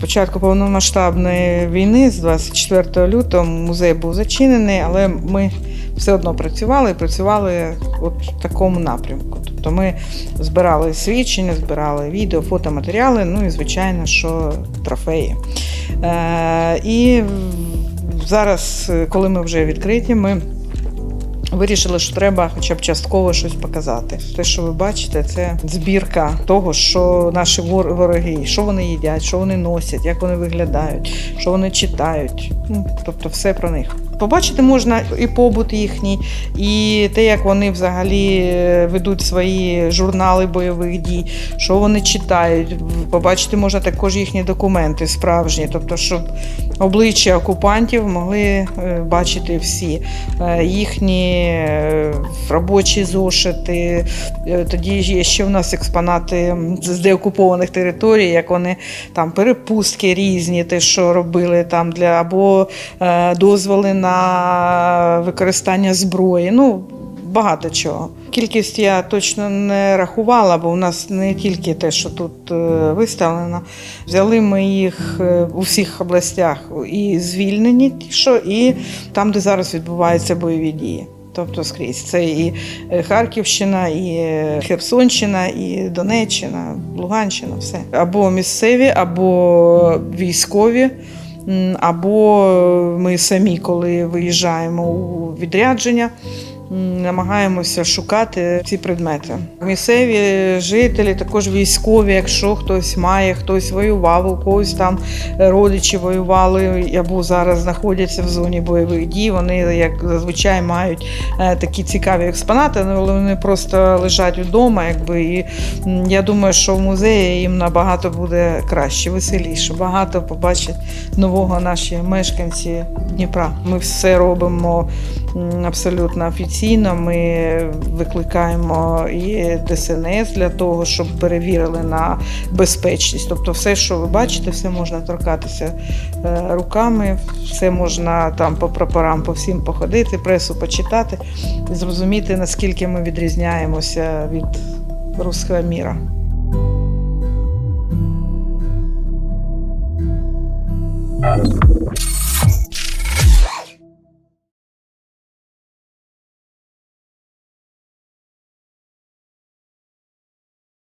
початку повномасштабної війни, з 24 лютого, музей був зачинений, але ми все одно працювали і працювали от в такому напрямку. Тобто ми збирали свідчення, збирали відео, фотоматеріали, ну і звичайно, що трофеї. Е, і зараз, коли ми вже відкриті, ми Вирішили, що треба хоча б частково щось показати. Те, що ви бачите, це збірка того, що наші вор- вороги, що вони їдять, що вони носять, як вони виглядають, що вони читають. Ну, тобто, все про них. Побачити можна і побут їхній, і те, як вони взагалі е, ведуть свої журнали бойових дій, що вони читають. Побачити можна також їхні документи справжні, тобто, щоб обличчя окупантів могли е, бачити всі Е, їхні робочі зошити. Тоді є ще в нас експонати з деокупованих територій, як вони там перепустки різні, те, що робили там для або дозволи на використання зброї. Ну, багато чого. Кількість я точно не рахувала, бо у нас не тільки те, що тут е, виставлено. Взяли ми їх е, у всіх областях і звільнені, ті, що, і там, де зараз відбуваються бойові дії. Тобто скрізь це і е, Харківщина, і Херсонщина, і Донеччина, Луганщина, все. Або місцеві, або військові, або ми самі, коли виїжджаємо у відрядження. Намагаємося шукати ці предмети. Місцеві жителі, також військові, якщо хтось має, хтось воював, у когось там родичі воювали або зараз знаходяться в зоні бойових дій. Вони, як зазвичай, мають е, такі цікаві експонати, але вони просто лежать вдома. Якби, і я думаю, що в музеї їм набагато буде краще, веселіше. Багато побачать нового наші мешканці Дніпра. Ми все робимо абсолютно офіційно. Ми викликаємо і ДСНС для того, щоб перевірили на безпечність. Тобто, все, що ви бачите, все можна торкатися е, руками, все можна там по прапорам по всім походити, пресу почитати і зрозуміти, наскільки ми відрізняємося від руського міра. Thank